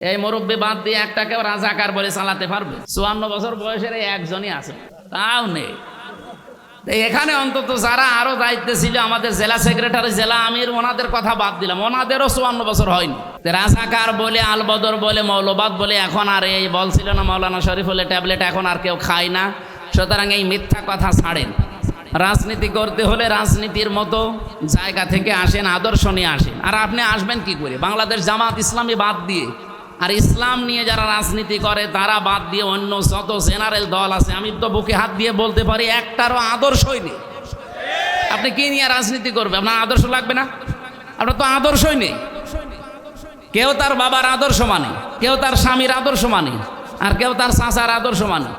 এই মুরব্বী বাদ দিয়ে একটাকেও রাজাকার বলে চালাতে পারবে? চুয়ান্ন বছর বয়সের এই একজনই আছে। তাও নেই। এখানে অন্তত যারা আরও দায়িত্বে ছিল, আমাদের জেলা সেক্রেটারি জেলা আমির, ওনাদের কথা বাদ দিলাম। ওনাদেরও চুয়ান্ন বছর হয়নি। রাজাকার বলে, আলবদর বলে, মৌলবাদ বলে এখন আর এই বলছিল না মৌলানা শরীফ হলে ট্যাবলেট এখন আর কেউ খায় না। সুতরাং এই মিথ্যা কথা ছাড়েন। রাজনীতি করতে হলে রাজনীতির মতো জায়গা থেকে আসেন, আদর্শ নিয়ে আসেন। আর আপনি আসবেন কি করে? বাংলাদেশ জামাত ইসলামী বাদ দিয়ে আর ইসলাম নিয়ে যারা রাজনীতি করে, তারা বাদ দিয়ে অন্য যত জেনারেল দল আছে, আমি তো বুকে হাত দিয়ে বলতে পারি, একটারও আদর্শই নেই আপনি কি নিয়ে রাজনীতি করবে আপনার আদর্শ লাগবে না? আপনার তো আদর্শই নেই কেউ তার বাবার আদর্শ মানে কেউ তার স্বামীর আদর্শ মানে আর কেউ তার চাচার আদর্শ মানে।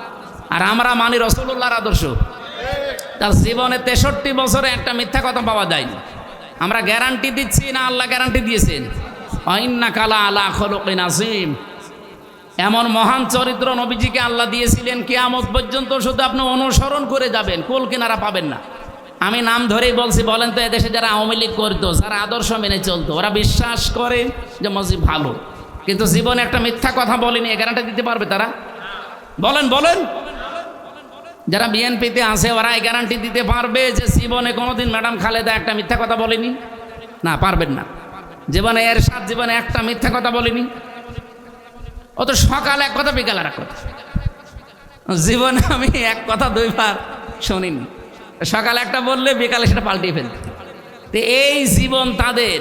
আর আমরা মানি রসুল্লাহর আদর্শ। তার জীবনে তেষট্টি বছরে একটা মিথ্যা কথা পাওয়া যায়নি। আমরা গ্যারান্টি দিচ্ছি না, আল্লাহ গ্যারান্টি দিয়েছেন। কালা আসিম এমন মহান চরিত্র নবীজিকে আল্লাহ দিয়েছিলেন, কেয়ামত পর্যন্ত শুধু আপনি অনুসরণ করে যাবেন, কোল কিনারা পাবেন না। আমি নাম ধরেই বলছি, বলেন তো এদেশে যারা আওয়ামী লীগ করতো, যারা আদর্শ মেনে চলতো, ওরা বিশ্বাস করে যে মসজিদ ভালো। কিন্তু জীবনে একটা মিথ্যা কথা বলেনি, এ গ্যারান্টি দিতে পারবে তারা? বলেন বলেন। যারা বিএনপিতে আছে, ওরা এই গ্যারান্টি দিতে পারবে যে জীবনে কোনোদিন ম্যাডাম খালেদা একটা মিথ্যা কথা বলেনি? না, পারবেন না। জীবনে এর সাত জীবনে একটা মিথ্যা কথা বলিনি। অত সকাল এক কথা, বিকাল আর এক কথা। জীবনে আমি এক কথা দুইবার শুনিনি। সকালে একটা বললে, বিকালে সেটা পাল্টিয়ে ফেলতে। তো এই জীবন তাদের,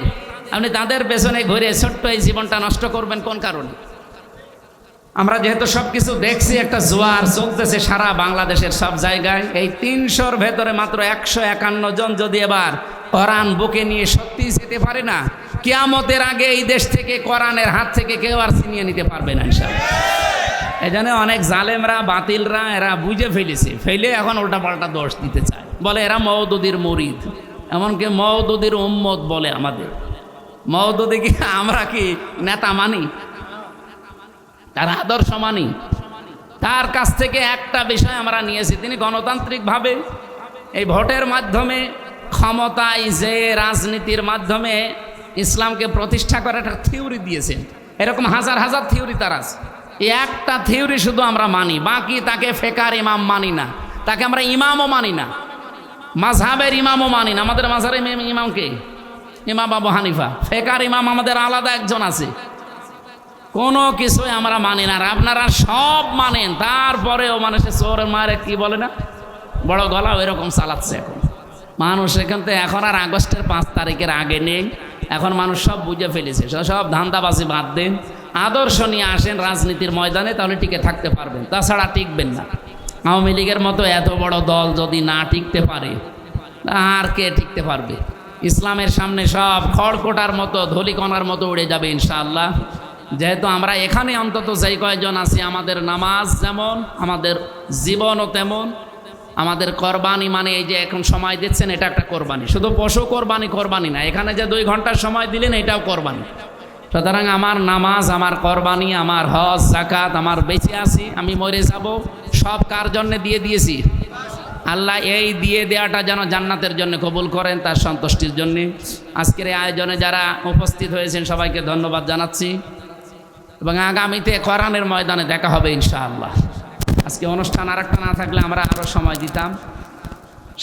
আপনি তাদের পেছনে ঘুরে ছোট্ট এই জীবনটা নষ্ট করবেন কোন কারণে? আমরা যেহেতু সব কিছু দেখছি, একটা জোয়ার চলতেছে সারা বাংলাদেশের সব জায়গায়। এই তিনশোর ভেতরে মাত্র একশো একান্ন জন যদি এবার কোরআন বুকে নিয়ে সত্যি যেতে পারে না কিয়ামতের আগে এই দেশ থেকে কোরআনের হাত থেকে কেউ আর ছিনিয়ে নিতে পারবে না ইনশাল্লাহ এই জন্য অনেক জালেমরা, বাতিলরা, এরা বুঝে ফেলেছে। ফেলে এখন উল্টা পাল্টা দোষ দিতে চায়। বলে এরা মৌদুদির মরিদ। এমনকি মৌদুদির উম্মত বলে আমাদের। মৌদুদিকে আমরা কি নেতা মানি? তার আদর্শ মানি? তার কাছ থেকে একটা বিষয় আমরা নিয়েছি। তিনি গণতান্ত্রিকভাবে এই ভোটের মাধ্যমে ক্ষমতায় যে রাজনীতির মাধ্যমে ইসলামকে প্রতিষ্ঠা করার একটা থিওরি দিয়েছেন এরকম হাজার হাজার থিওরি তার আছে। একটা থিওরি শুধু আমরা মানি, বাকি তাকে ফেকার ইমাম মানি না। তাকে আমরা ইমামও মানি না। মাঝহাবের ইমামও মানি না। আমাদের মাঝার ইমামকে ইমাম বাবু হানিফা। ফেকার ইমাম আমাদের আলাদা একজন আছে। কোনো কিছুই আমরা মানি না। আর আপনারা সব মানেন। তারপরেও মানুষের চোরের মারে কি বলে না? বড় গলা ওইরকম চালাচ্ছে এখন। মানুষ এখান থেকে এখন আর আগস্টের পাঁচ তারিখের আগে নেই। এখন মানুষ সব বুঝে ফেলেছে। সব ধান্দাবাজি বাদ দেন। আদর্শ নিয়ে আসেন রাজনীতির ময়দানে, তাহলে টিকে থাকতে পারবেন। তাছাড়া টিকবেন না। আওয়ামী লীগের মতো এত বড় দল যদি না টিকতে পারে আর কে টিকতে পারবে? ইসলামের সামনে সব খড়কোটার মতো, ধলিকণার মতো উড়ে যাবে ইনশাআল্লাহ। যেহেতু আমরা এখানে অন্তত যেই কয়েকজন আছি, আমাদের নামাজ যেমন, আমাদের জীবনও তেমন আমাদের কোরবানি মানে এই যে এখন সময় দিচ্ছেন, এটা একটা কোরবানি। শুধু পশু কোরবানি কোরবানি না। এখানে যে দুই ঘণ্টার সময় দিলেন, এটাও কোরবানি। সুতরাং আমার নামাজ, আমার কোরবানি, আমার হজ জাকাত আমার বেঁচে আছি, আমি মরে যাব, সব কার জন্যে দিয়ে দিয়েছি? আল্লাহ এই দিয়ে দেওয়াটা যেন জান্নাতের জন্য কবুল করেন, তার সন্তুষ্টির জন্যে। আজকের এই আয়োজনে যারা উপস্থিত হয়েছেন, সবাইকে ধন্যবাদ জানাচ্ছি। এবং আগামীতে কোরআনের ময়দানে দেখা হবে ইনশাআল্লাহ। আজকে অনুষ্ঠান আর একটা না থাকলে আমরা আরও সময় দিতাম।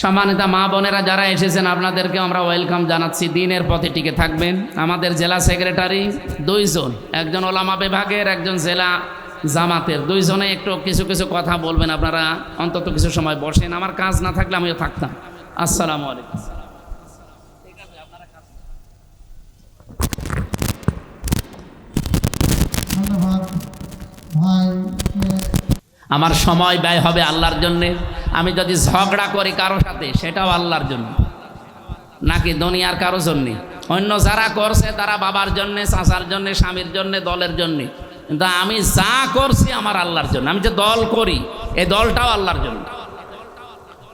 সম্মানিত মা বোনেরা যারা এসেছেন আপনাদেরকে আমরা ওয়েলকাম জানাচ্ছি। দিনের পথে টিকে থাকবেন। আমাদের জেলা সেক্রেটারি দুইজন, একজন ওলামা বিভাগের, একজন জেলা জামাতের। দুইজনে একটু কিছু কিছু কথা বলবেন আপনারা। অন্তত কিছু সময় বসেন। আমার কাজ না থাকলে আমিও থাকতাম। আসসালামু আলাইকুম। ধন্যবাদ। ভাই আমার সময় ব্যয় হবে আল্লাহর জন্যে। আমি যদি ঝগড়া করি কারও সাথে, সেটাও আল্লাহর জন্য। নাকি দুনিয়ার কারও জন্যে? অন্য যারা করছে, তারা বাবার জন্যে, চাচার জন্যে, স্বামীর জন্যে, দলের জন্যে। কিন্তু আমি যা করছি আমার আল্লাহর জন্য। আমি যে দল করি এই দলটাও আল্লাহর জন্য।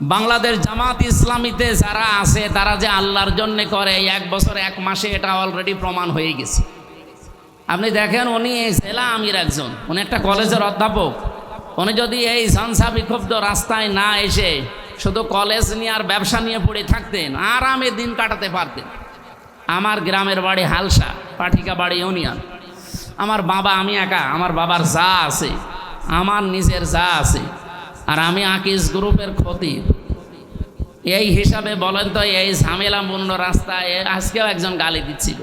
বাংলাদেশ জামাত ইসলামীতে যারা আছে, তারা যে আল্লাহর জন্যে করে এক বছর, এক মাসে এটা অলরেডি প্রমাণ হয়ে গেছে। আপনি দেখেন, উনি জেলা আমির একজন। উনি একটা কলেজের অধ্যাপক। উনি যদি এই ঝানসা বিক্ষুব্ধ রাস্তায় না এসে শুধু কলেজ নিয়ে আর ব্যবসা নিয়ে পড়ে থাকতেন, আরামে দিন কাটাতে পারতেন। আমার গ্রামের বাড়ি হালসা, পাঠিকা বাড়ি ইউনিয়ন। আমার বাবা, আমি একা, আমার বাবার যা আছে, আমার নিজের যা আছে, আর আমি আকিস গ্রুপের ক্ষতি এই হিসাবে বলেন তো, এই ঝামেলাপূর্ণ রাস্তায় আজকেও একজন গালি দিচ্ছিল।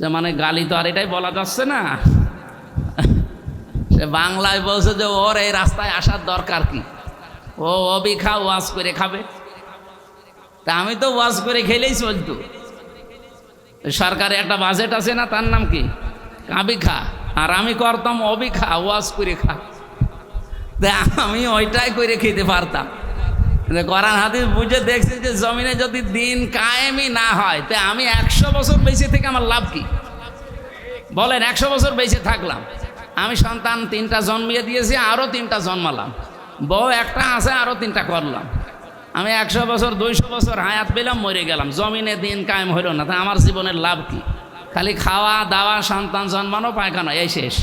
যে মানে গালি তো আর এটাই বলা যাচ্ছে না। বাংলায় বলছে যে ওর এই রাস্তায় আসার দরকার কি? ও অবি খা ওয়াজ করে খাবে। তা আমি তো ওয়াজ করে খেলেই চলতো। সরকারে একটা বাজেট আছে না, তার নাম কি? কাবি খা আর আমি করতাম অবি খা ওয়াজ করে খা। আমি ওইটাই করে খেতে পারতাম। কোরআন হাদিস বুঝে দেখছি যে জমিনে যদি দিন কায়েমই না হয়, তা আমি একশো বছর বেঁচে থেকে আমার লাভ কি? বলেন, একশো বছর বেঁচে থাকলাম। আমি সন্তান, তিনটা জন্মিয়ে দিয়েছি আরও তিনটা জন্মালাম। বউ একটা আছে আরও তিনটা করলাম। আমি একশো বছর, দুইশো বছর হায়াত পেলাম, মরে গেলাম। জমিনে দিন কায়েম হইল না, তা আমার জীবনের লাভ কি? খালি খাওয়া, দাওয়া, সন্তান জন্মানো, পায়খানা, এই শেষ।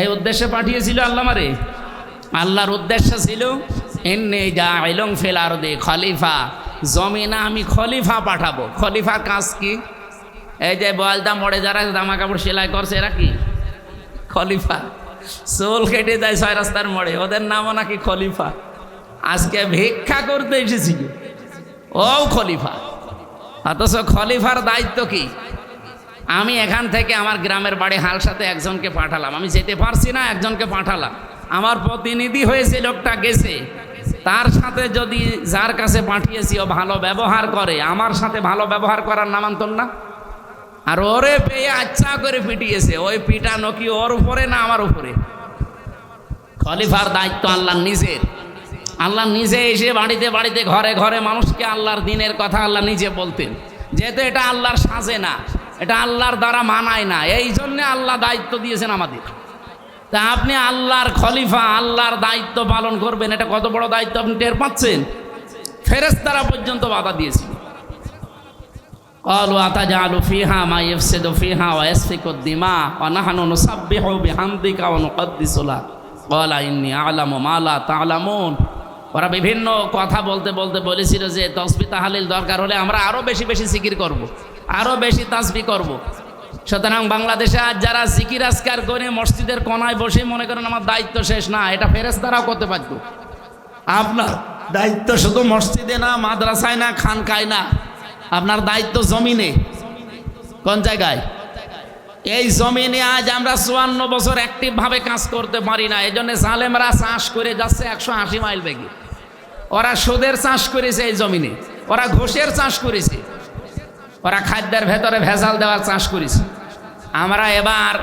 এই উদ্দেশ্যে পাঠিয়েছিল আল্লাহ মারে আল্লাহর উদ্দেশ্য ছিল এনে যা এলং ফেলার দে খলিফা। জমিনা আমি খলিফা পাঠাবো। খলিফার কাজ কি? এই যে বলদা মোড়ে যারা জামা কাপড় সেলাই করছে, এরা কি? খলিফা। চুল কেটে যায় ছয় রাস্তার মোড়ে। ওদের নামও নাকি খলিফা। আজকে ভিক্ষা করতে এসেছিল ও খলিফা। অথচ খলিফার দায়িত্ব কি? আমি এখান থেকে আমার গ্রামের বাড়ি হাল সাথে একজনকে পাঠালাম। আমি যেতে পারছি না, একজনকে পাঠালাম। আমার প্রতিনিধি হয়েছে, লোকটা গেছে। তার সাথে যদি যার কাছে পাঠিয়েছি, ও ভালো ব্যবহার করে। আমার সাথে ভালো ব্যবহার করার নামান্তর না? আর ওরে পেয়ে আচ্ছা করে পিটিয়েছে। ওই পিটানো কি ওর উপরে না আমার উপরে? খলিফার দায়িত্ব আল্লাহ নিজের। আল্লাহ নিজে এসে বাড়িতে বাড়িতে ঘরে ঘরে মানুষকে আল্লাহর দিনের কথা আল্লাহ নিজে বলতেন। যেহেতু এটা আল্লাহর সাজে না, এটা আল্লাহর দ্বারা মানায় না, এই জন্যে আল্লাহ দায়িত্ব দিয়েছেন আমাদের। তা আপনি আল্লাহর খলিফা, আল্লাহর দায়িত্ব পালন করবেন, এটা কত বড় দায়িত্ব আপনি টের পাচ্ছেন? ফেরেস্তারা পর্যন্ত বাধা দিয়েছিল। قالوا أتجعل فيها ما يفسد فيها ويسفك الدماء ونحن نسبح بحمدك ونقدس لك قال إني أعلم ما لا تعلمون ওরা বিভিন্ন কথা বলতে বলতে বলেছিল যে তসবি তাহালিল দরকার হলে আমরা আরও বেশি বেশি জিকির করব। আরও বেশি তাসবি করব। সুতরাং বাংলাদেশে আজ যারা জিকির আজকার করে মসজিদের কোনায় বসে মনে করেন আমার দায়িত্ব শেষ না এটা ফেরেস্তারাও করতে পারত আপনার দায়িত্ব শুধু মসজিদে না মাদ্রাসায় না খানকায় না আপনার দায়িত্ব জমিনে। কোন জায়গায়? এই জমিনে আজ আমরা চুয়ান্ন বছর অ্যাক্টিভভাবে কাজ করতে পারি না। এই জন্য জালেমরা চাষ করে যাচ্ছে একশো আশি মাইল বেগে। ওরা সুদের চাষ করেছে এই জমিনে। ওরা ঘোষের চাষ করেছে। ওরা খাদ্যের ভেতরে ভেজাল দেওয়ার চাষ করেছে। আমরা এবার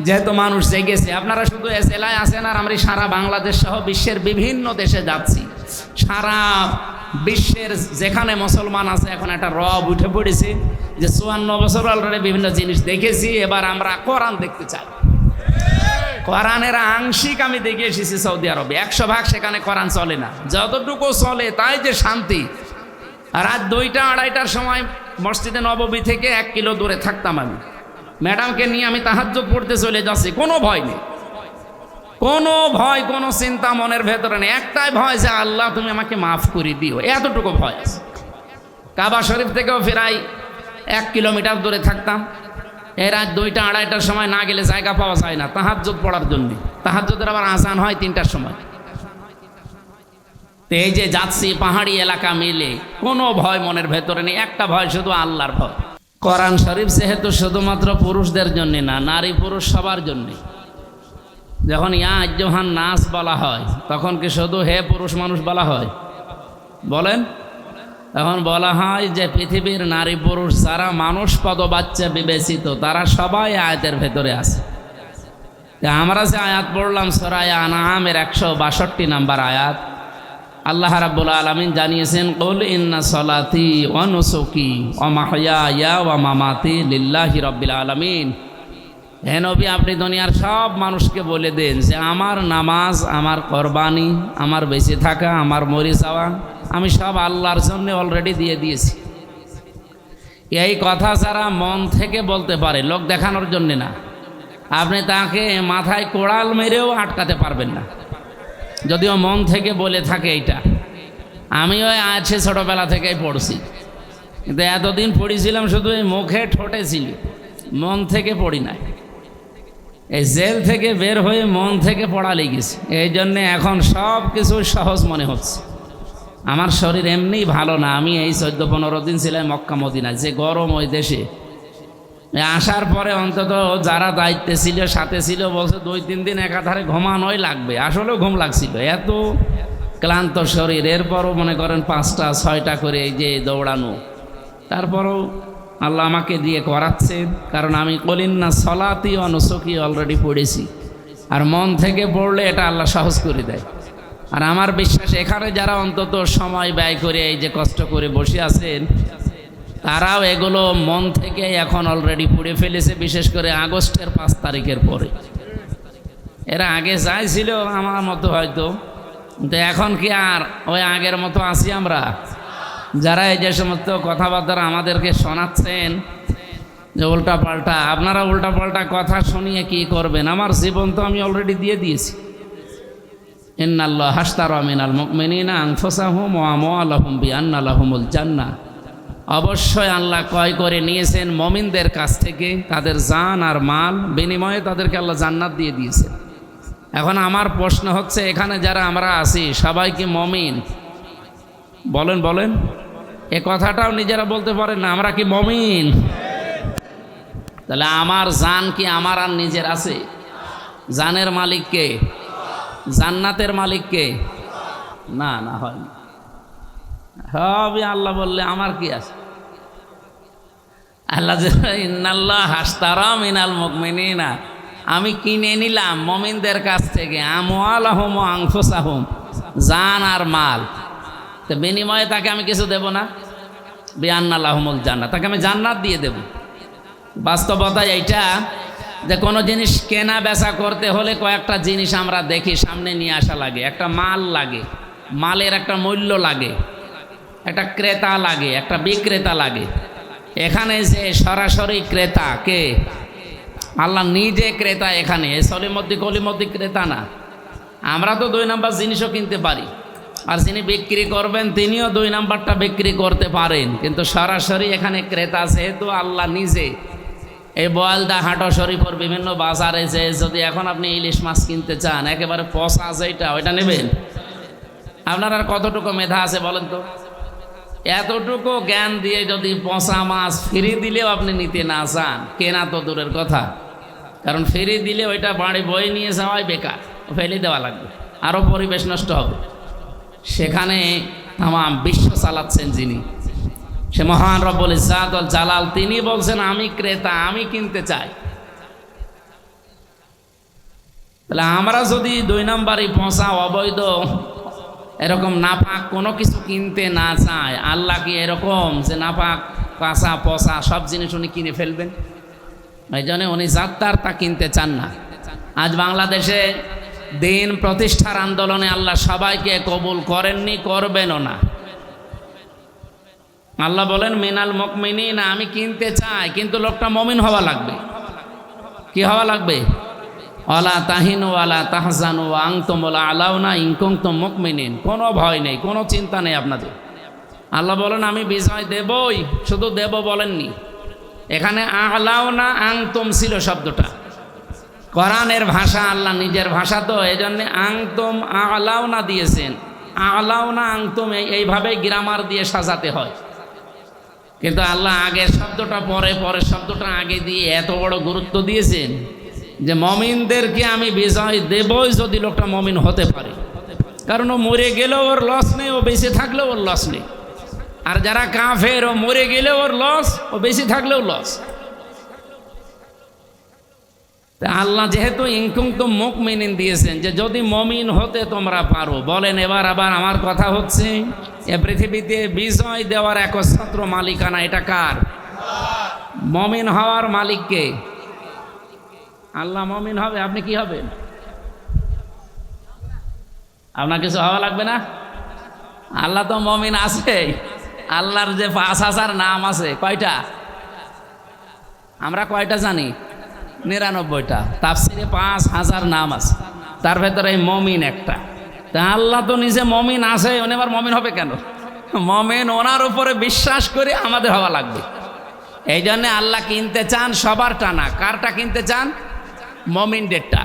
যেহেতু মানুষ জেগেছে, আপনারা শুধু এ জেলায় আছেন আর আমরা সারা বাংলাদেশ সহ বিশ্বের বিভিন্ন দেশে যাচ্ছি। সারা বিশ্বের যেখানে মুসলমান আছে, এখন একটা রব উঠে পড়েছে যে চুয়ান্ন বছর অলরেডি বিভিন্ন জিনিস দেখেছি, এবার আমরা কোরআন দেখতে চাই। কোরআনের আংশিক আমি দেখে এসেছি সৌদি আরবে। একশো ভাগ সেখানে কোরআন চলে না। যতটুকু চলে তাই যে শান্তি। রাত দুইটা, আড়াইটার সময় মসজিদে নববী থেকে এক কিলো দূরে থাকতাম আমি। ম্যাডামকে নিয়ে আমি তাহাজ্য পড়তে চলে যাচ্ছি, কোনো ভয় নেই। কোনো ভয়, কোনো চিন্তা মনের ভেতরে নেই। একটাই ভয় যে, আল্লাহ, তুমি আমাকে মাফ করে দিও। এতটুকু ভয় আছে। কাবা শরীফ থেকেও ফেরাই এক কিলোমিটার দূরে থাকতাম। এই রাত দুইটা, আড়াইটার সময় না গেলে জায়গা পাওয়া যায় না, তাহাজ্জুদ পড়ার জন্যে। তাহাজ্জুদের আবার আসান হয় তিনটার সময়। তো এই যে যাচ্ছি, পাহাড়ি এলাকা মিলে, কোনো ভয় মনের ভেতরে নেই। একটা ভয় শুধু আল্লাহর ভয়। কোরআন শরীফ যেহেতু শুধুমাত্র পুরুষদের জন্য না নারী পুরুষ সবার জন্যে। যখন ইয়া আজ্জহান নাচ বলা হয়, তখন কি শুধু হে পুরুষ মানুষ বলা হয়? বলেন। এখন বলা হয় যে পৃথিবীর নারী পুরুষ যারা মানুষ পদ বাচ্চা বিবেচিত, তারা সবাই আয়াতের ভেতরে আছে। আমরা যে আয়াত পড়লাম সরায়া আনামের একশো বাষট্টি নাম্বার আয়াত, আল্লাহ রাব্বুল আলমিন জানিয়েছেন, কল ইন্না সলাতি অনুসুকি অমাহয়া ইয়া ওয়া মামাতি লিল্লাহি রব্বিল আলমিন। হে নবী, আপনি দুনিয়ার সব মানুষকে বলে দেন যে আমার নামাজ, আমার কোরবানি, আমার বেঁচে থাকা, আমার মরে যাওয়া, আমি সব আল্লাহর জন্য অলরেডি দিয়ে দিয়েছি। এই কথা যারা মন থেকে বলতে পারে, লোক দেখানোর জন্যে না। আপনি তাকে মাথায় কোড়াল মেরেও আটকাতে পারবেন না। যদিও মন থেকে বলে থাকে এইটা। আমিও আছে ছোটোবেলা থেকেই পড়ছি। কিন্তু এতদিন পড়েছিলাম, শুধু এই মুখে ঠোঁটে ছিল। মন থেকে পড়ি নাই। এই জেল থেকে বের হয়ে মন থেকে পড়া লেগেছে। এই জন্যে এখন সব কিছু সহজ মনে হচ্ছে। আমার শরীর এমনিই ভালো না। আমি এই চোদ্দ পনেরো দিন ছিলাম মক্কা মদিনায় যে গরম ওই দেশে। আসার পরে অন্তত যারা দায়িত্বে ছিল, সাথে ছিল, বলছে দুই তিন দিন একাধারে ঘুমানোই লাগবে। আসলেও ঘুম লাগছিল। এত ক্লান্ত শরীর। এরপরও মনে করেন পাঁচটা, ছয়টা করে এই যে দৌড়ানো। তারপরও আল্লাহ আমাকে দিয়ে করাচ্ছেন কারণ আমি কলিন না সলাতি অনুসকি অলরেডি পড়েছি। আর মন থেকে পড়লে এটা আল্লাহ সহজ করে দেয়। আর আমার বিশ্বাস, এখানে যারা অন্তত সময় ব্যয় করে এই যে কষ্ট করে বসে আছেন, তারাও এগুলো মন থেকে এখন অলরেডি পড়ে ফেলেছে, বিশেষ করে আগস্টের পাঁচ তারিখের পরে। এরা আগে যাই ছিল আমার মতো হয়তো, কিন্তু এখন কি আর ওই আগের মতো আছি আমরা? যারা এই যে সমস্ত কথাবার্তা আমাদেরকে শোনাচ্ছেন, যে উল্টা পাল্টা, আপনারা উল্টা পাল্টা কথা শুনিয়ে কি করবেন? আমার জীবন তো আমি অলরেডি দিয়ে দিয়েছি। ইন্নাল্লাহ হাস্তার মিনাল মুকমিনিনা আনফুসাহুম ওয়া আমওয়ালাহুম বিআন্নালাহুমুল জান্নাহ। অবশ্যই আল্লাহ ক্রয় করে নিয়েছেন মমিনদের কাছ থেকে, তাদের জান আর মাল, বিনিময়ে তাদেরকে আল্লাহ জান্নাত দিয়ে দিয়েছে। এখন আমার প্রশ্ন হচ্ছে, এখানে যারা আমরা আছি, সবাই কি মমিন? বলেন বলেন। এ কথাটাও নিজেরা বলতে পারেন না, আমরা কি মমিন? তাহলে আমার জান কি আমার আর নিজের আছে? জানের মালিক কে? জান্নাতের মালিক কে? না না, হয় না। হবে আল্লাহ বললে আমার কি আছে? আল্লাহ ইন্নাল্লাহ হাস্তারা মিনাল মুকমিনিনা আমি কিনে নিলাম মমিনদের কাছ থেকে আমওয়াল আহম আংফুস আহম জান আর মাল। তো বিনিময়ে তাকে আমি কিছু দেব না? আহমুল জান্নাত। তাকে আমি জান্নাত দিয়ে দেব। বাস্তবতা এইটা যে কোনো জিনিস কেনা বেচা করতে হলে কয়েকটা জিনিস আমরা দেখি, সামনে নিয়ে আসা লাগে। একটা মাল লাগে, মালের একটা মূল্য লাগে, একটা ক্রেতা লাগে, একটা বিক্রেতা লাগে। এখানে যে সরাসরি ক্রেতা, কে? আল্লাহ নিজে ক্রেতা এখানে। সলিমদ্দি কলিমদ্দি ক্রেতা না। আমরা তো দুই নাম্বার জিনিসও কিনতে পারি। আর যিনি বিক্রি করবেন, তিনিও দুই নাম্বারটা বিক্রি করতে পারেন। কিন্তু সরাসরি এখানে ক্রেতা, যেহেতু আল্লাহ নিজে এই বয়ালদা হাটো শরীফর বিভিন্ন বাজারে যে যদি এখন আপনি ইলিশ মাছ কিনতে চান, একেবারে পচা যেটা ওইটা নেবেন? আপনার আর কতটুকু মেধা আছে বলেন তো? এতটুকু জ্ঞান দিয়ে যদি পচা মাছ ফিরে দিলেও আপনি নিতে না চান, কেনা তো দূরের কথা। কারণ ফিরে দিলে ওইটা বাড়ি বয়ে নিয়ে যাওয়াই বেকার, ফেলে দেওয়া লাগবে আরও পরিবেশ নষ্ট হবে। সেখানে আমার বিশ্ব চালাচ্ছেন যিনি। সে মহান রব্বুল ইজাত জালাল, তিনি বলছেন, আমি ক্রেতা, আমি কিনতে চাই। তাহলে আমরা যদি দুই নম্বরই পচা অবৈধ, এরকম নাপাক কোনো কিছু কিনতে না চায়, আল্লাহ কি এরকম যে নাপাক, কাঁচা, পচা সব জিনিস উনি কিনে ফেলবেন? এই জন্য উনি যাত্রার তা কিনতে চান না। আজ বাংলাদেশে দিন প্রতিষ্ঠার আন্দোলনে আল্লাহ সবাইকে কবুল করেননি, করবেনও না। আল্লাহ বলেন, মিনাল মকমিনী না আমি কিনতে চাই, কিন্তু লোকটা মমিন হওয়া লাগবে। কি হওয়া লাগবে? অলা তাহিনু আলা তাহজানু আংতমলা আলাও না ইংকং তো মুকমিনিন কোনো ভয় নেই, কোনো চিন্তা নেই আপনাদের। আল্লাহ বলেন, আমি বিজয় দেবই, শুধু দেব বলেননি। এখানে আলাও না আংতম ছিল শব্দটা। কোরআনের ভাষা আল্লাহ নিজের ভাষা তো এই জন্যে আংতম আলাও না দিয়েছেন। আলাও না আংতম, এই- এইভাবেই গ্রামার দিয়ে সাজাতে হয়। কিন্তু আল্লাহ আগের শব্দটা পরে, পরের শব্দটা আগে দিয়ে এত বড় গুরুত্ব দিয়েছেন যে মমিনদেরকে আমি বিজয় দেবই যদি লোকটা মমিন হতে পারে। কারণ ও মরে গেলেও ওর লস নেই, ও বেঁচে থাকলেও ওর লস নেই। আর যারা কাফের, ও মরে গেলেও ওর লস ও বেশি থাকলেও লস আল্লাহ যেহেতু ইনকুম তো মুখ মেনিন দিয়েছেন যে যদি মমিন হতে তোমরা পারো, বলেন এবার আবার আমার কথা হচ্ছে, এ পৃথিবীতে বিজয় দেওয়ার একচ্ছত্র মালিকানা এটা কার? মমিন হওয়ার মালিককে আল্লাহ মমিন হবে, আপনি কি হবেন? আপনার কিছু হওয়া লাগবে না? আল্লাহ তো মমিন আছে, আল্লাহর যে পাঁচ হাজার নাম আছে, কয়টা? আমরা কয়টা জানি? নিরানব্বইটা। তাফসিরে পাঁচ হাজার নাম আছে। তার ভেতরে এই মমিন একটা। তা আল্লাহ তো নিজে মমিন আছে, উনি আবার মমিন হবে কেন? মমিন ওনার উপরে বিশ্বাস করে আমাদের হওয়া লাগবে। এই জন্যে আল্লাহ কিনতে চান সবার টানা। কারটা কিনতে চান? মমিনদেরটা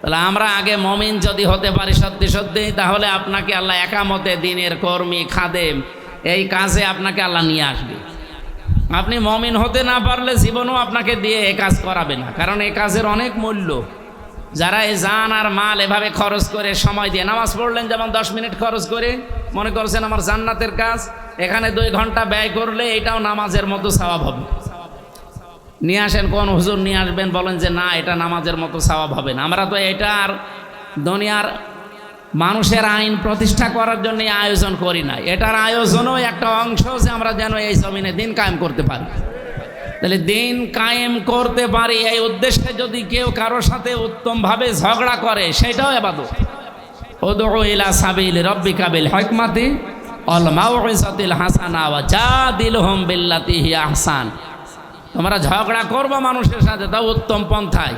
তাহলে আমরা আগে মমিন যদি হতে পারি সত্যি সত্যি, তাহলে আপনাকে আল্লাহ একামতে দিনের কর্মী, খাদেম, এই কাজে আপনাকে আল্লাহ নিয়ে আসবে। আপনি মমিন হতে না পারলে জীবনও আপনাকে দিয়ে এ কাজ করাবে না। কারণ এই কাজের অনেক মূল্য। যারা এই জান আর মাল এভাবে খরচ করে সময় দিয়ে, নামাজ পড়লেন যেমন দশ মিনিট খরচ করে, মনে করছেন আমার জান্নাতের কাজ, এখানে দুই ঘণ্টা ব্যয় করলে এটাও নামাজের মতো স্বভাব হবে। নিয়ে আসেন, কোন হুজুর নিয়ে আসবেন, বলেন যে না, এটা নামাজের মতো স্বভাব হবে না। আমরা তো এটা আর দুনিয়ার মানুষের আইন প্রতিষ্ঠা করার জন্য আয়োজন করি না এটার আয়োজনও একটা অংশ যে আমরা যেন এই জমিনে দিন কায়েম করতে পারি। তাহলে দিন কায়েম করতে পারি এই উদ্দেশ্যে যদি কেউ কারোর সাথে উত্তমভাবে ঝগড়া করে, সেটাও এবাদত। ওদু ইলা সাবিল রব্বিকা বিল হিকমাতি অল মাউইজাতিল হাসানা ওয়া জাদিলহুম বিল্লাতি হিয়া আহসান। তোমরা ঝগড়া করব মানুষের সাথে, তাও উত্তম পন্থায়।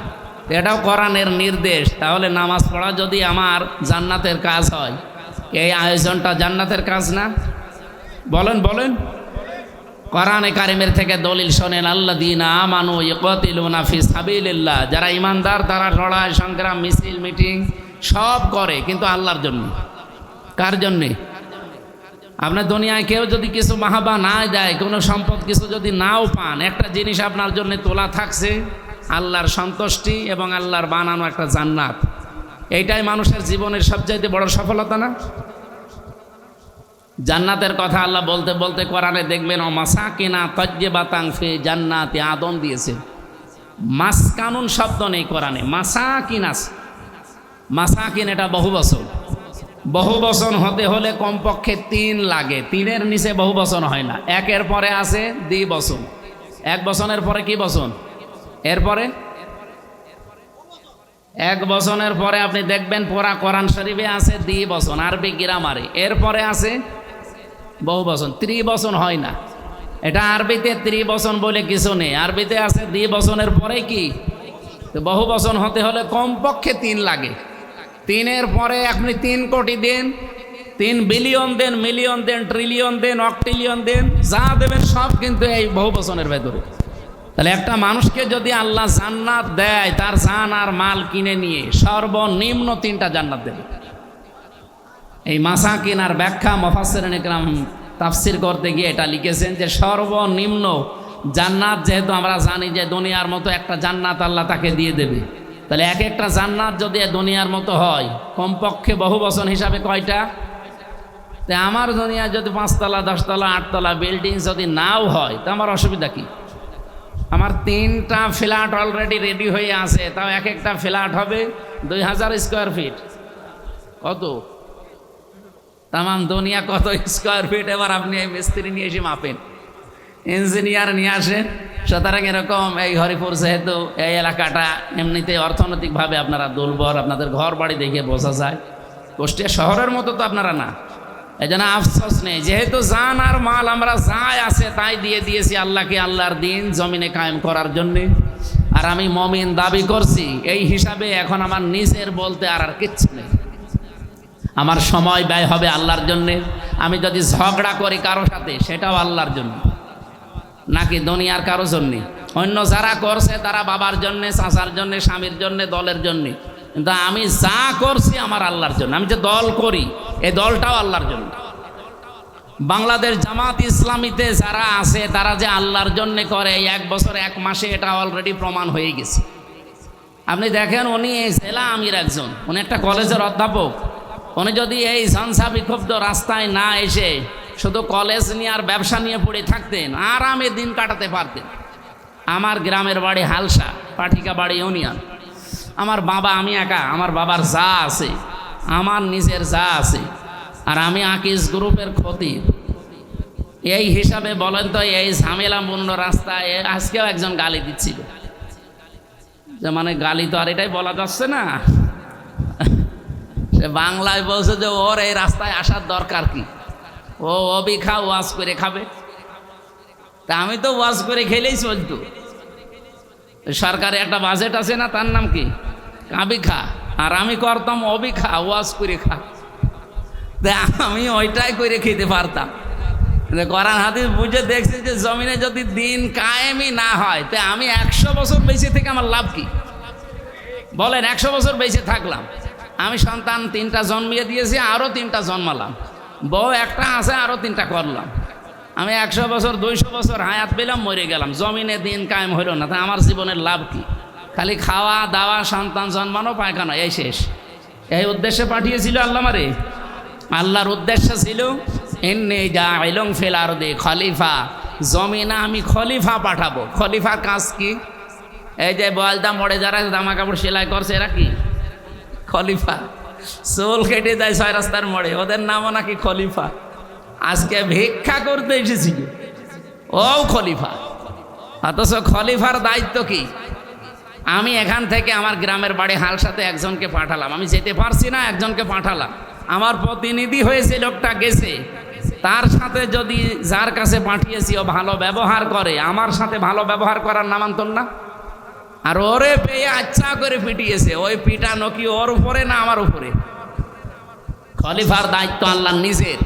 এটাও কোরআনের নির্দেশ। তাহলে নামাজ পড়া যদি আমার জান্নাতের কাজ হয়, এই আয়োজনটা জান্নাতের কাজ না? বলেন বলেন। কোরআনে কারিমের থেকে দলিল শোনেন আল্লাহ দিন আমানু ইকতিলুনা ফি সাবিলিল্লাহ। যারা ইমানদার তারা লড়াই, সংগ্রাম, মিছিল, মিটিং সব করে, কিন্তু আল্লাহর জন্য। কার জন্যে? আপনার দুনিয়ায় কেউ যদি কিছু মাহাবা না দেয়, কোনো সম্পদ কিছু যদি নাও পান, একটা জিনিস আপনার জন্য তোলা থাকছে। আল্লাহর সন্তুষ্টি এবং আল্লাহর বানানো একটা জান্নাত। এইটাই মানুষের জীবনের সবচাইতে বড় সফলতা না? জান্নাতের কথা আল্লাহ বলতে বলতে কোরআনে দেখবেন ও মাসাকিনা তজ্জে বাতাং ফে জান্নাতে আদম দিয়েছে। মাস কানুন শব্দ নেই কোরআনে। মাসাকিন আছে। মাসাকিন এটা বহু বছর। বহু বচন হতে হলে কমপক্ষে তিন লাগে। তিনের নিচে বহু বচন হয় না। একের পরে আছে দ্বি বচন এক বচনের পরে কি বচন এরপরে? এক বছরের পরে আপনি দেখবেন পোড়া কোরআন শরীফে আছে দ্বি বচন আরবি গ্রামারে। এরপরে আছে বহু বচন ত্রিবচন হয় না। এটা আরবিতে ত্রি ত্রিবচন বলে কিছু নেই। আরবিতে আছে দ্বি বচনের পরে কি? বহু বচন হতে হলে কমপক্ষে তিন লাগে। তিনের পরে আপনি তিন কোটি দেন, তিন বিলিয়ন দেন, মিলিয়ন দেন, ট্রিলিয়ন দেন, অক্টিলিয়ন দেন, যা দেবেন সব কিন্তু এই বহু বচনের ভেতরে। তাহলে একটা মানুষকে যদি আল্লাহ জান্নাত দেয়, তার জান আর মাল কিনে নিয়ে সর্বনিম্ন তিনটা জান্নাত দেবে। এই মাসা কিনার ব্যাখ্যা মফাসের একরাম তাফসির করতে গিয়ে এটা লিখেছেন যে সর্বনিম্ন জান্নাত যেহেতু আমরা জানি যে দুনিয়ার মতো একটা জান্নাত আল্লাহ তাকে দিয়ে দেবে। তাহলে এক একটা জান্নাত যদি দুনিয়ার মতো হয়, কমপক্ষে বহু বছর হিসাবে কয়টা? তা আমার দুনিয়া যদি পাঁচতলা, দশতলা, আটতলা বিল্ডিং যদি নাও হয়, তো আমার অসুবিধা কি? আমার তিনটা ফ্ল্যাট অলরেডি রেডি হয়ে আছে। তাও এক একটা ফ্ল্যাট হবে দুই হাজার স্কোয়ার ফিট কত? তামাম দুনিয়া কত স্কোয়ার ফিট এবার আপনি এই মিস্ত্রি নিয়ে এসে মাপেন। ইঞ্জিনিয়ার নিয়ে আসেন। সুতরাং এরকম এই হরিপুর যেহেতু এই এলাকাটা এমনিতে অর্থনৈতিকভাবে আপনারা দুর্বল, আপনাদের ঘর বাড়ি দেখে বোঝা যায়। কুষ্টিয়া শহরের মতো তো আপনারা না। এই জন্য আফসোস নেই, যেহেতু জান আর মাল আমরা যাই আছে, তাই দিয়ে দিয়েছি আল্লাহকে আল্লাহর দিন জমিনে কায়েম করার জন্যে। আর আমি মমিন দাবি করছি, এই হিসাবে এখন আমার নিজের বলতে আর আর কিচ্ছু নেই। আমার সময় ব্যয় হবে আল্লাহর জন্যে, আমি যদি ঝগড়া করি কারও সাথে, সেটাও আল্লাহর জন্য। নাকি দুনিয়ার কারও জন্যে? অন্য যারা করছে, তারা বাবার জন্যে, চাচার জন্যে, স্বামীর জন্যে, দলের জন্যে। কিন্তু আমি যা করছি আমার আল্লাহর জন্য। আমি যে দল করি, এই দলটাও আল্লাহর জন্য। বাংলাদেশ জামাত ইসলামীতে যারা আছে, তারা যে আল্লাহর জন্যে করে এক বছর, এক মাসে এটা অলরেডি প্রমাণ হয়ে গেছে। আপনি দেখেন, উনি এই জেলা আমির একজন। উনি একটা কলেজের অধ্যাপক। উনি যদি এই ঝঞ্ঝা বিক্ষুব্ধ রাস্তায় না এসে শুধু কলেজ নিয়ে আর ব্যবসা নিয়ে পড়ে থাকতেন, আরামে দিন কাটাতে পারতেন। আমার গ্রামের বাড়ি হালসা, পাঠিকা বাড়ি ইউনিয়ন। আমার বাবা আমি একা, আমার বাবার যা আছে, আমার নিজের যা আছে, আর আমি আকিস গ্রুপের ক্ষতি। এই হিসাবে বলেন তো, এই ঝামেলাপূর্ণ রাস্তায় আজকেও একজন গালি দিচ্ছিল। যে মানে গালি তো আর এটাই বলা যাচ্ছে না। সে বাংলায় বলছে যে ওর এই রাস্তায় আসার দরকার কি? ও অবি খা ওয়াজ করে খাবে। তা আমি তো ওয়াজ করে খেলেই চলতো। সরকারে একটা বাজেট আছে না, তার নাম কি? কাবি খা, আর আমি করতাম অবি খা, ওয়াজ করে খা। আমি ওইটাই করে খেতে পারতাম। কোরআন হাদিস বুঝে দেখছি যে জমিনে যদি দিন কায়েমই না হয়, তে আমি একশো বছর বেঁচে থেকে আমার লাভ কি? বলেন, একশো বছর বেঁচে থাকলাম। আমি সন্তান, তিনটা জন্মিয়ে দিয়েছি আরও তিনটা জন্মালাম। বউ একটা আছে আরও তিনটা করলাম। আমি একশো বছর, দুইশো বছর হায়াত পেলাম, মরে গেলাম। জমিনে দিন কায়েম হইল না, তা আমার জীবনের লাভ কি? খালি খাওয়া, দাওয়া, সন্তান জন্মানো পায়খানা, এই শেষ। এই উদ্দেশ্যে পাঠিয়েছিল আল্লাহ মারে আল্লাহর উদ্দেশ্য ছিল এনে যা এলং ফেলার দে খলিফা। জমিনা আমি খলিফা পাঠাবো। খলিফার কাজ কি? এই যে বলদা মরে যারা জামা কাপড় সেলাই করছে, এরা কি? খলিফা। চোল কেটে যায় ছয় রাস্তার মোড়ে। ওদের নামও নাকি খলিফা। আজকে ভিক্ষা করতে এসেছি। ও খলিফা। অথচ খলিফার দায়িত্ব কি? আমি এখান থেকে আমার গ্রামের বাড়ি হালসাতে একজনকে পাঠালাম। আমি যেতে পারছি না, একজনকে পাঠালাম। আমার প্রতিনিধি হয়েছে, লোকটা গেছে। তার সাথে যদি যার কাছে পাঠিয়েছি, ও ভালো ব্যবহার করে। আমার সাথে ভালো ব্যবহার করার নামান্তর না? আর ওরে পেয়ে আচ্ছা করে পিটিয়েছে। ওই পিটানো কি ওর উপরে না আমার উপরে? খলিফার দায়িত্ব আল্লাহ নিজের।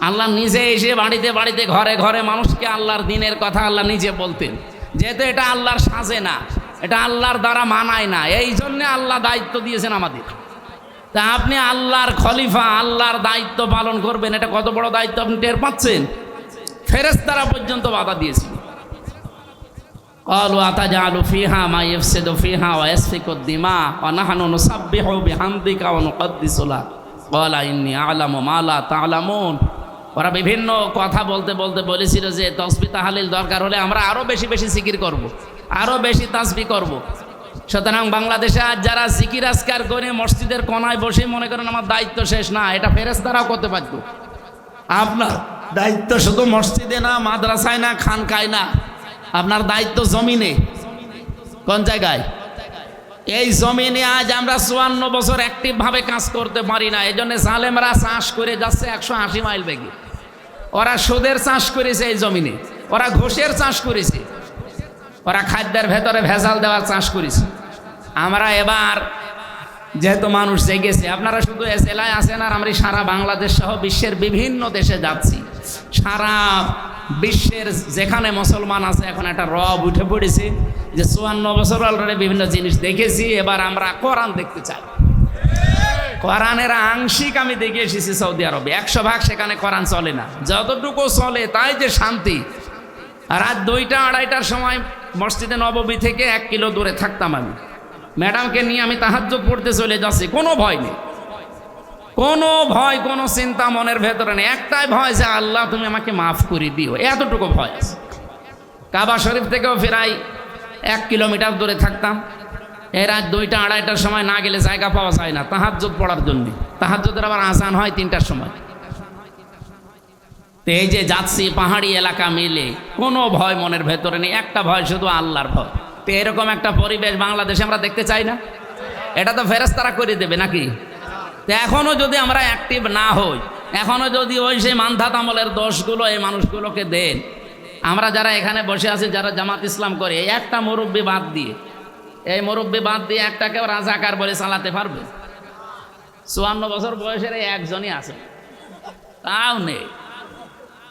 আল্লাহ নিজে এসে বাড়িতে বাড়িতে, ঘরে ঘরে মানুষকে আল্লাহর দিনের কথা আল্লাহ নিজে বলতেন। যেহেতু এটা আল্লাহর সাজে না এটা আল্লাহর দ্বারা মানায় না এই জন্যে আল্লাহ দায়িত্ব দিয়েছেন আমাদের তা আপনি আল্লাহর খলিফা আল্লাহর দায়িত্ব পালন করবেন এটা কত বড় দায়িত্ব আপনি টের পাচ্ছেন ফেরেস্তারা পর্যন্ত বাধা দিয়েছিল قالوا أتجعل فيها ما يفسد فيها ويسفك الدماء ونحن نسبح بحمدك ونقدس لك قال إني أعلم ما لا تعلمون ওরা বিভিন্ন কথা বলতে বলতে বলেছিল যে তসবি তাহালিল দরকার হলে আমরা আরও বেশি বেশি জিকির করব। আরও বেশি তাসবি করব। সুতরাং বাংলাদেশে আজ যারা জিকির আজকার করে মসজিদের কোনায় বসে মনে করেন আমার দায়িত্ব শেষ, না, এটা ফেরেস ফেরেস্তারাও করতে পারতো। আপনার দায়িত্ব শুধু মসজিদে না, মাদ্রাসায় না, খানকায় না। আপনার দায়িত্ব জমিনে। কোন জায়গায়? এই জমিনে আজ আমরা চুয়ান্ন বছর অ্যাক্টিভভাবে কাজ করতে পারি না। এই জন্য সালেমরা চাষ করে যাচ্ছে একশো আশি মাইল বেগে। ওরা সুদের চাষ করেছে এই জমিনে। ওরা ঘোষের চাষ করেছে। ওরা খাদ্যের ভেতরে ভেজাল দেওয়ার চাষ করেছে। আমরা এবার যেহেতু মানুষ জেগেছে, আপনারা শুধু এ জেলায় আছেন আর আমরা সারা বাংলাদেশ সহ বিশ্বের বিভিন্ন দেশে যাচ্ছি। সারা বিশ্বের যেখানে মুসলমান আছে, এখন একটা রব উঠে পড়েছে যে চুয়ান্ন বছর অলরেডি বিভিন্ন জিনিস দেখেছি, এবার আমরা কোরআন দেখতে চাই। কোরআনের আংশিক আমি দেখে এসেছি সৌদি আরবে। একশো ভাগ সেখানে কোরআন চলে না। যতটুকু চলে তাই যে শান্তি। রাত দুইটা, আড়াইটার সময় মসজিদে নববী থেকে এক কিলো দূরে থাকতাম আমি। ম্যাডামকে নিয়ে আমি তাহাজ্য পড়তে চলে যাচ্ছি, কোনো ভয় নেই। কোনো ভয়, কোনো চিন্তা মনের ভেতরে নেই। একটাই ভয় যে আল্লাহ, তুমি আমাকে মাফ করে দিও। এতটুকু ভয় আছে। কাবা শরীফ থেকেও ফেরাই এক কিলোমিটার দূরে থাকতাম। এই রাত দুইটা, আড়াইটার সময় না গেলে জায়গা পাওয়া যায় না, তাহাজ্জুদ পড়ার জন্য। তাহাজ্জুদের আবার আসান হয় তিনটার সময়। এই যে যাচ্ছি, পাহাড়ি এলাকা মিলে। কোনো ভয় মনের ভেতরে নেই, একটা ভয় শুধু আল্লাহর ভয়। তো এরকম একটা পরিবেশ বাংলাদেশে আমরা দেখতে চাই না? এটা তো ফেরেস্তারা করে দেবে নাকি? তো এখনও যদি আমরা অ্যাক্টিভ না হই এখনও যদি ওই সেই মান্ধাত আমলের দোষগুলো এই মানুষগুলোকে দেন, আমরা যারা এখানে বসে আছি, যারা জামাত ইসলাম করে একটা মুরব্বী বাদ দিয়ে, এই মুরব্বী বাদ দিয়ে একটাকেও রাজাকার বলে চালাতে পারবে? চুয়ান্ন বছর বয়সের এই একজনই আছে। তাও নেই।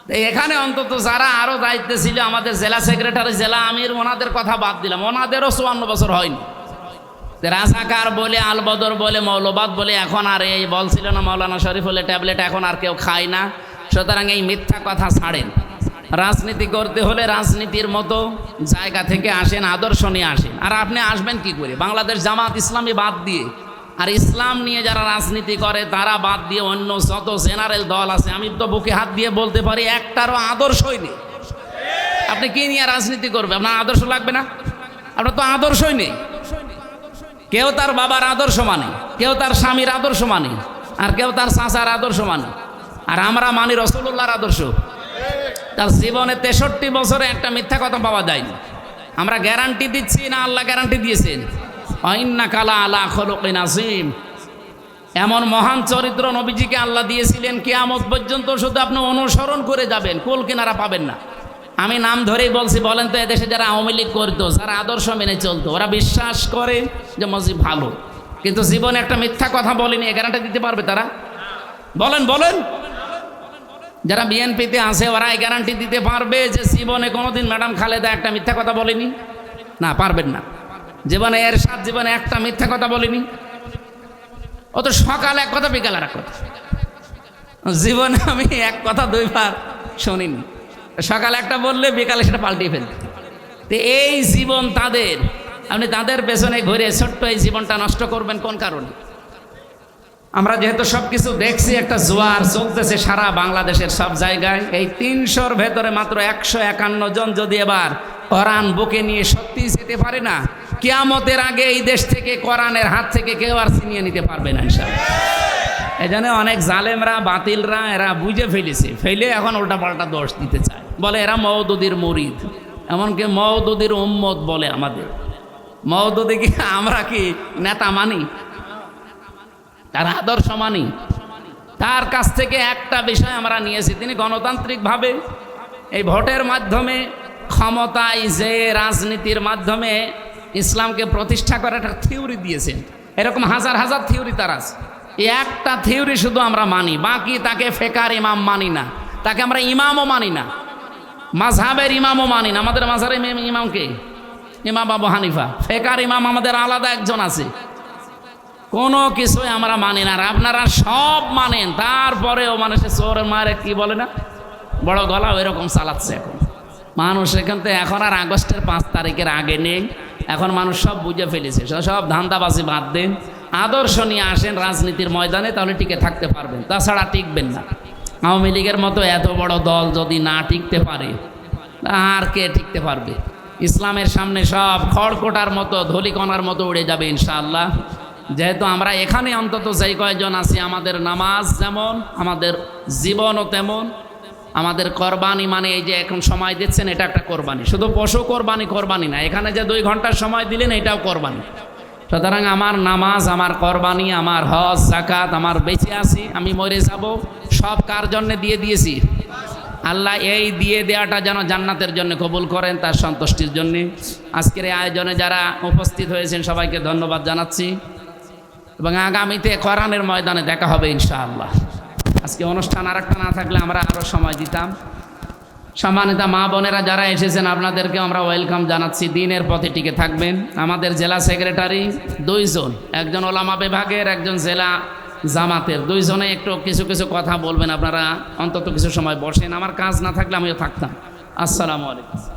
এখানে অন্তত যারা আরও দায়িত্বে ছিল, আমাদের জেলা সেক্রেটারি, জেলা আমির, ওনাদের কথা বাদ দিলাম। ওনাদেরও চুয়ান্ন বছর হয়নি। রাজাকার বলে, আলবদর বলে, মৌলবাদ বলে, এখন আর এই বলছিল না, মৌলানা শরীফ হলে ট্যাবলেট এখন আর কেউ খায় না। সুতরাং এই মিথ্যা কথা ছাড়েন। রাজনীতি করতে হলে রাজনীতির মতো জায়গা থেকে আসেন, আদর্শ নিয়ে আসেন। আর আপনি আসবেন কি করে? বাংলাদেশ জামাত ইসলামী বাদ দিয়ে আর ইসলাম নিয়ে যারা রাজনীতি করে, তারা বাদ দিয়ে অন্য যত জেনারেল দল আছে, আমি তো বুকে হাত দিয়ে বলতে পারি, একটারও আদর্শই নেই আপনি কি নিয়ে রাজনীতি করবে আপনার আদর্শ লাগবে না? আপনার তো আদর্শই নেই কেউ তার বাবার আদর্শ মানে কেউ তার স্বামীর আদর্শ মানে আর কেউ তার চাচার আদর্শ মানে। আর আমরা মানি রসুল্লাহর আদর্শ। তার জীবনে তেষট্টি বছরে একটা মিথ্যা কথা পাওয়া যায়নি। আমরা গ্যারান্টি দিচ্ছি না, আল্লাহ গ্যারান্টি দিয়েছেন। অইন্না কালা আসিম এমন মহান চরিত্র নবীজিকে আল্লাহ দিয়েছিলেন, কেয়ামত পর্যন্ত শুধু আপনি অনুসরণ করে যাবেন, কুল কিনারা পাবেন না। আমি নাম ধরেই বলছি, বলেন তো এদেশে যারা আওয়ামী লীগ করতো, যারা আদর্শ মেনে চলতো, ওরা বিশ্বাস করে যে মসজিদ ভালো। কিন্তু জীবনে একটা মিথ্যা কথা বলেনি এ গ্যারান্টি দিতে পারবে তারা? বলেন বলেন। যারা বিএনপিতে আছে, ওরা এই গ্যারান্টি দিতে পারবে যে জীবনে কোনোদিন ম্যাডাম খালেদা একটা মিথ্যা কথা বলেনি? না, পারবেন না। জীবনে এর সাত জীবনে একটা মিথ্যা কথা বলিনি। ও তো সকালে এক কথা বিকালে আর এক কথা। জীবনে আমি এক কথা দুইবার শুনিনি। সকালে একটা বললে, বিকালে সেটা পাল্টিয়ে ফেলতে। তো এই জীবন তাদের, আপনি তাদের পেছনে ঘুরে ছোট্ট এই জীবনটা নষ্ট করবেন কোন কারণে? আমরা যেহেতু সব কিছু দেখছি, একটা জোয়ার চলতেছে সারা বাংলাদেশের সব জায়গায়। এই তিনশোর ভেতরে মাত্র একশো একান্ন জন যদি এবার কোরআন বুকে নিয়ে সত্যি যেতে পারে না কিয়ামতের আগে এই দেশ থেকে কোরআনের হাত থেকে কেউ আর ছিনিয়ে নিতে পারবে না এই জন্য অনেক জালেমরা, বাতিলরা, এরা বুঝে ফেলেছে। ফেলে এখন উল্টা পাল্টা দোষ দিতে চায়। বলে এরা মৌদুদির মরিদ। এমনকি মৌদুদির উম্মত বলে আমাদের। মৌদুদি কি আমরা কি নেতা মানি? তার আদর্শ মানি? তার কাছ থেকে একটা বিষয় আমরা নিয়েছি। তিনি গণতান্ত্রিকভাবে এই ভোটের মাধ্যমে ক্ষমতায় যে রাজনীতির মাধ্যমে ইসলামকে প্রতিষ্ঠা করার একটা থিওরি দিয়েছেন। এরকম হাজার হাজার থিওরি তার আছে। একটা থিওরি শুধু আমরা মানি, বাকি তাকে ফেকার ইমাম মানি না। তাকে আমরা ইমামও মানি না। মাঝহাবের ইমামও মানি না। আমাদের ইমাম- ইমামকে ইমাম আবু হানিফা। ফেকার ইমাম আমাদের আলাদা একজন আছে। কোনো কিছুই আমরা মানি না। আর আপনারা সব মানেন। তারপরেও মানুষের চোরের মায়ের কি বলে না? বড় গলা এরকম চালাচ্ছে এখন। মানুষ এখান থেকে এখন আর আগস্টের পাঁচ তারিখের আগে নেই। এখন মানুষ সব বুঝে ফেলেছে। সব ধান্দাবাজি বাদ দেন। আদর্শ নিয়ে আসেন রাজনীতির ময়দানে, তাহলে টিকে থাকতে পারবেন। তাছাড়া টিকবেন না। আওয়ামী লীগের মতো এত বড় দল যদি না টিকতে পারে, আর কে টিকতে পারবে? ইসলামের সামনে সব খড়কোটার মতো, ধলিকণার মতো উড়ে যাবে ইনশাআল্লাহ। যেহেতু আমরা এখানে অন্তত যেই কয়জন আছি, আমাদের নামাজ যেমন, আমাদের জীবনও তেমন আমাদের কোরবানি মানে এই যে এখন সময় দিচ্ছেন, এটা একটা কোরবানি। শুধু পশু কোরবানি কোরবানি না। এখানে যে দুই ঘণ্টার সময় দিলেন, এটাও কোরবানি। সুতরাং আমার নামাজ, আমার কোরবানি, আমার হজ জাকাত আমার বেঁচে আছি, আমি মরে যাব, সব কার জন্য দিয়ে দিয়েছি? আল্লাহ এই দিয়ে দেওয়াটা যেন জান্নাতের জন্য কবুল করেন, তার সন্তুষ্টির জন্যে। আজকের এই আয়োজনে যারা উপস্থিত হয়েছেন, সবাইকে ধন্যবাদ জানাচ্ছি। এবং আগামীতে কোরআনের ময়দানে দেখা হবে ইনশাআল্লাহ। আজকে অনুষ্ঠান আর একটা না থাকলে আমরা আরও সময় দিতাম। সম্মানিত মা বোনেরা যারা এসেছেন আপনাদেরকে আমরা ওয়েলকাম জানাচ্ছি। দিনের পথে টিকে থাকবেন। আমাদের জেলা সেক্রেটারি দুইজন, একজন ওলামা বিভাগের, একজন জেলা জামাতের। দুইজনে একটু কিছু কিছু কথা বলবেন, আপনারা অন্তত কিছু সময় বসেন। আমার কাজ না থাকলে আমিও থাকতাম। আসসালামু আলাইকুম।